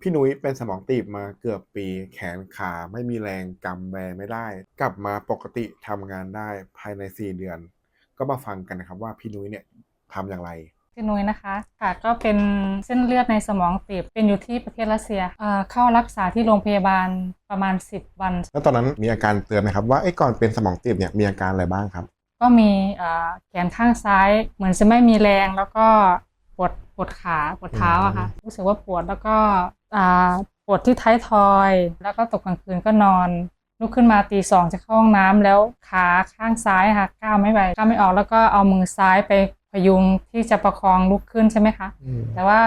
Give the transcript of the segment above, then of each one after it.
พี่นุ้ยเป็นสมองตีบมาเกือบปี แขนขาไม่มีแรงกำแบไม่ได้ กลับมาปกติทำงานได้ภายใน 4 เดือน ก็มาฟังกันนะครับว่าพี่นุ้ยเนี่ยทำอย่างไรชื่อนุ้ยนะคะค่ะก็เป็นเส้นเลือดในสมองตีบเป็นอยู่ที่ประเทศรัสเซียเอ่อเข้ารักษาที่โรงพยาบาลประมาณ 10 วัน แล้วตอนนั้นมีอาการเตือนไหมครับว่าไอ้ก่อนเป็นสมองตีบเนี่ยมีอาการอะไรบ้างครับ ก็มีเอ่อแขนข้างซ้ายเหมือนจะไม่มีแรงแล้วก็ปวดปวดขาปวดเท้าอะค่ะรู้สึกว่าปวดแล้วก็อ่า ปวดที่ท้ายทอย แล้วก็ตกกลางคืนก็นอนลุกขึ้นมาตีสองจะเข้าห้องน้ำแล้วขาข้างซ้ายค่ะก้าวไม่ไปก้าวไม่ออกแล้วก็เอามือซ้ายไปพยุงที่จะประคองลุกขึ้นใช่ไหมคะ แต่ว่า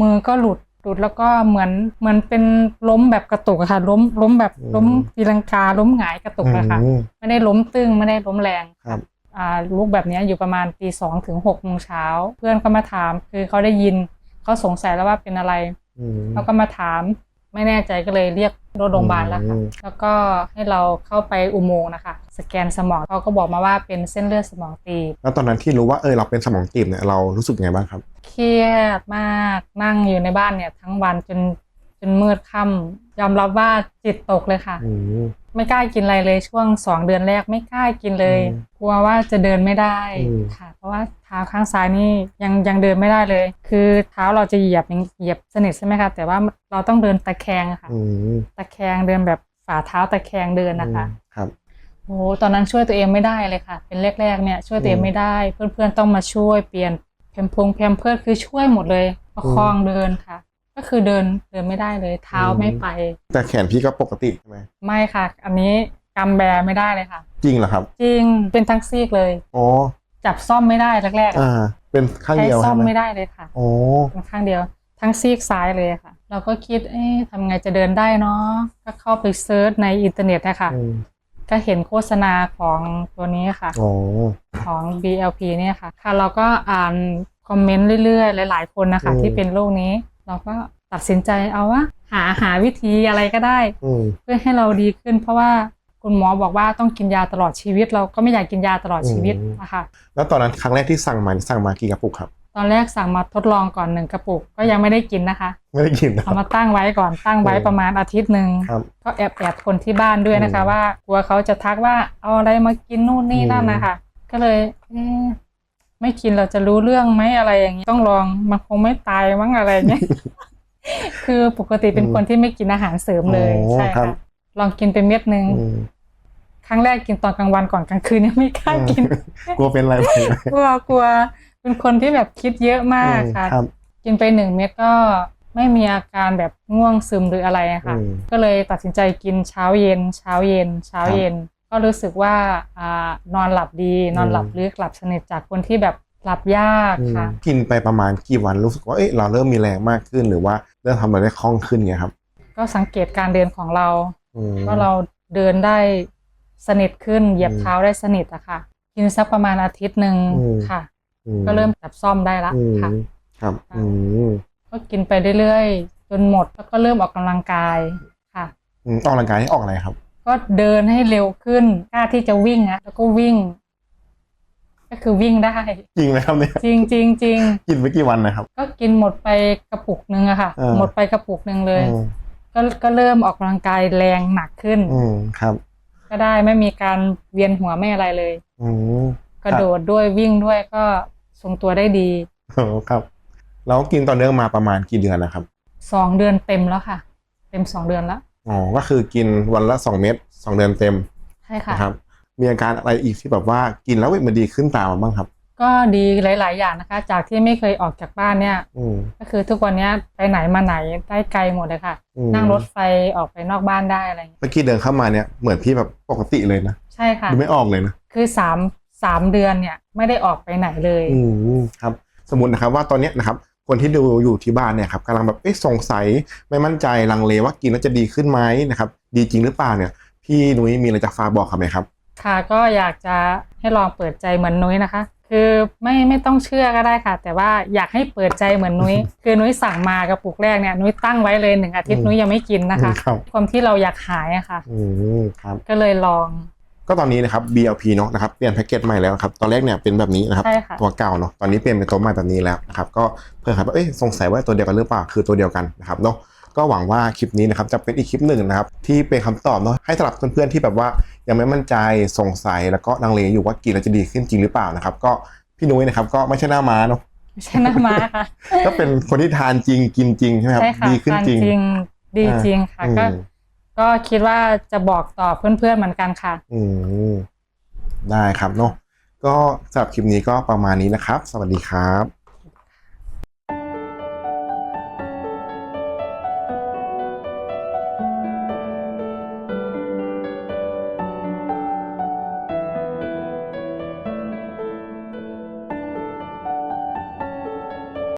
มือก็หลุดหลุดแล้วก็เหมือนเหมือนเป็นล้มแบบกระตุกอะค่ะ ล้มล้มแบบอืมล้มตีลังกาล้มหงายกระตุกอะค่ะอืมไม่ได้ล้มตึงไม่ได้ล้มแรงครับอ่าลุกแบบเนี้ยอยู่ประมาณตีสองถึงหกโมงเช้า เพื่อนก็มาถามคือเขาได้ยินเขาสงสัยแล้วว่าเป็นอะไรอืม เขาก็มาถามไม่แน่ใจก็เลยเรียกรถโรงพยาบาลแล้วค่ะอืมแล้วก็ให้เราเข้าไปอุโมงค์นะคะ สแกนสมองเขาก็บอกมาว่าเป็นเส้นเลือดสมองตีบ แล้วตอนนั้นที่รู้ว่าเออเราเป็นสมองตีบเนี่ยเรารู้สึกไงบ้างครับ เครียดมากนั่งอยู่ในบ้านเนี่ย ทั้งวันจนจนมืดค่ำยอมรับว่าจิตตกเลยค่ะอืมไม่กล้ากินอะไรเลยช่วงสองเดือนแรกไม่กล้ากินเลยอืมกลัวว่าจะเดินไม่ได้อืมค่ะ เพราะว่าเท้าข้างซ้ายนี่ยังยังเดินไม่ได้เลย คือเท้าเราจะเหยียบยังเหยียบสนิทใช่ไหมคะแต่ว่าเราต้องเดินตะแคงอะค่ะอืมตะแคงเดินแบบฝ่าเท้าตะแคงเดินนะคะครับโอ้โหตอนนั้นช่วยตัวเองไม่ได้เลยค่ะ เป็นแรกๆเนี่ยช่วยตัวเองอืมไม่ได้ เพื่อนๆต้องมาช่วยเปลี่ยนแพมพงแพมเพิร์ดคือช่วยหมดเลยประคองเดินค่ะ ก็คือเดินเดินไม่ได้เลย เท้าอืมไม่ไป แต่แขนพี่ก็ปกติใช่ไหมไม่ค่ะ อันนี้กำแบไม่ได้เลยค่ะ จริงเหรอครับ จริงเป็นทั้งซีกเลยอ๋อจับซ่อมไม่ได้แรกๆอะอ่า เป็นข้างใช้เดียวซ่อใช่มไหมไม่ได้เลยค่ะอ๋อเป็นข้างเดียว ทั้งซีกซ้ายเลยค่ะ เราก็คิดเอ๊ะทำไงจะเดินได้เนาะก็เข้าไปเซิร์ชในอินเทอร์เน็ตนะคะอืมก็เห็นโฆษณาของตัวนี้ค่ะอ๋อของ BLP เนี่ยค่ะ ค่ะ เราก็อ่านคอมเมนต์เรื่อยๆ หลายๆ คนนะคะอืมที่เป็นโรคนี้ เราก็ตัดสินใจเอาว่าหาหาวิธีอะไรก็ได้อืมเพื่อให้เราดีขึ้น เพราะว่าคุณหมอบอกว่าต้องกินยาตลอดชีวิต เราก็ไม่อยากกินยาตลอดชีวิตอืมนะคะแล้วตอนนั้นครั้งแรกที่สั่งมาสั่งมากี่กระปุกครับตอนแรกสั่งมาทดลองก่อนหนึ่งกระปุกก็ยังไม่ได้กินนะคะ ไม่ได้กินนะคเอารับมาตั้งไว้ก่อนตั้งไว้อืมประมาณอาทิตย์หนึ่งครับก็แอบแอบคนที่บ้านด้วยนะคะอืมว่ากลัวเขาจะทักว่าเอาอะไรมากินนู่นนี่นั่นอืมนะคะก็เลยเอ๊ะ ไม่กินเราจะรู้เรื่องไหมอะไรอย่างนี้ต้องลองมันคงไม่ตายมั้งอะไรอย่างเงี้ยคือปกติเป็นคนที่ไม่กินอาหารเสริมเลยอ๋อใช่ครัค่ะบลองกินไปเม็ดหนึ่งอืมครั้งแรกกินตอนกลางวันก่อนกลางคืนยังไม่กล้ากิน กลัวเป็นอะไรไปไหมกลัวกลัวเป็นคนที่แบบคิดเยอะมากอืมค่ะครับกินไปหนึ่งเม็ดก็ไม่มีอาการแบบง่วงซึมหรืออะไรอะค่ะอืมก็เลยตัดสินใจกินเช้าเย็น เช้าเย็น เช้าเย็น ก็รู้สึกว่าอ่านอนหลับดี นอนหลับอืมลึกหลับสนิทจากคนที่แบบหลับยากอืมค่ะกินไปประมาณกี่วันรู้สึกว่าเอ้ยเราเริ่มมีแรงมากขึ้นหรือว่าเริ่มทำอะไรได้คล่องขึ้นไงครับ ก็สังเกตการเดินของเราอืมว่าเราเดินได้สนิทขึ้นเหยียบอืมเท้าได้สนิทอะค่ะ กินสักประมาณอาทิตย์หนึ่งอืมค่ะอืก็เริ่มจับซ่อมได้ละอืมค่ะครับอืมก็กินไปเรื่อยๆจนหมดแล้วก็เริ่มออกกำลังกายค่ะอืมออกกำลังกายให้ออกอะไรครับ ก็เดินให้เร็วขึ้นกล้าที่จะวิ่งอะแล้วก็วิ่ง ก็คือวิ่งได้ จริงไหมครับเนี่ยจริงจริงจริงกินไปกี่วันนะครับ ก็กินหมดไปกระปุกหนึ่งอะค่ะ เออ หมดไปกระปุกหนึ่งเลย อืมก็ก็เริ่มออกกำลังกายแรงหนักขึ้น อืมครับ ก็ได้ไม่มีการเวียนหัวไม่อะไรเลย อืม กระโดดด้วยวิ่งด้วยก็ทรงตัวได้ดีโอ้ครับ แล้วกินต่อเนื่องมาประมาณกี่เดือนนะครับ สองเดือนเต็มแล้วค่ะ เต็มสองเดือนแล้ว อ๋อก็คือกินวันละสองเม็ดสองเดือนเต็มใช่ค่ะ นะครับ มีอาการอะไรอีกที่แบบว่ากินแล้วเว้ยมันดีขึ้นตามมาบ้างครับ ก็ดีหลาย ๆ อย่างนะคะ จากที่ไม่เคยออกจากบ้านเนี่ย อืม ก็คือทุกวันเนี้ยไปไหนมาไหนได้ไกลหมดเลยค่ะ อืม นั่งรถไฟออกไปนอกบ้านได้อะไรอย่างเงี้ยเมื่อกี้เดินเข้ามาเนี่ยเหมือนพี่แบบปกติเลยนะใช่ค่ะ ดูไม่ออกเลยนะคือสามสามเดือนเนี่ยไม่ได้ออกไปไหนเลย อืมครับ สมมตินะครับว่าตอนเนี้ยนะครับ คนที่ดูอยู่ที่บ้านเนี่ยครับกำลังแบบเอ๊ะสงสัยไม่มั่นใจลังเลว่ากินแล้วจะดีขึ้นไหมนะครับดีจริงหรือเปล่าเนี่ยพี่นุ้ยมีอะไรจะฝากบอกเขาไหมครับ ค่ะก็อยากจะให้ลองเปิดใจเหมือนนุ้ยนะคะ คือไม่ไม่ต้องเชื่อก็ได้ค่ะ แต่ว่าอยากให้เปิดใจเหมือนนุ้ย คือนุ้ยสั่งมากระปุกแรกเนี่ยนุ้ยตั้งไว้เลยหนึ่งอาทิตอืย์มนุ้ยยังไม่กินนะคะครับ ความที่เราอยากหายอะค่ะ อืมครับ ก็เลยลอง ก็ตอนนี้นะครับ BLP เนาะนะครับเปลี่ยนแพ็กเกจใหม่แล้วนะครับตอนแรกเนี่ยเป็นแบบนี้นะครับใช่ค่ะ ตัวเก่าเนาะตอนนี้เปลี่ยนเป็นตัวใหม่แบบนี้แล้วนะครับก็เพื่อใครแบบเอ้ยสงสัยว่าตัวเดียวกันหรือเปล่าคือตัวเดียวกันนะครับเนาะก็หวังว่าคลิปนี้นะครับจะเป็นอีกคลิปหนึ่งนะครับที่เป็นคำตอบเนาะให้สำหรับเพื่อนๆที่แบบว่ายังไม่มั่นใจสงสัยแล้วก็ลังเลอยู่ว่ากินแล้วจะดีขึ้นจริงหรือเปล่านะครับก็พี่นุ้ยนะครับก็ไม่ใช่หน้าม้าเนาะ ไม่ใช่หน้าม้าค่ะ ก็เป็นคนที่ทานจริงกินจริงใช่ไหมครับใช่ค่ะดีขึ้นทานจริงจริงดีจริงค่ะ อืม ก็ ก็คิดว่าจะบอกต่อเพื่อนๆเหมือนกันค่ะ อืมได้ครับเนาะก็สำหรับคลิปนี้ก็ประมาณนี้นะครับ สวัสดีครับ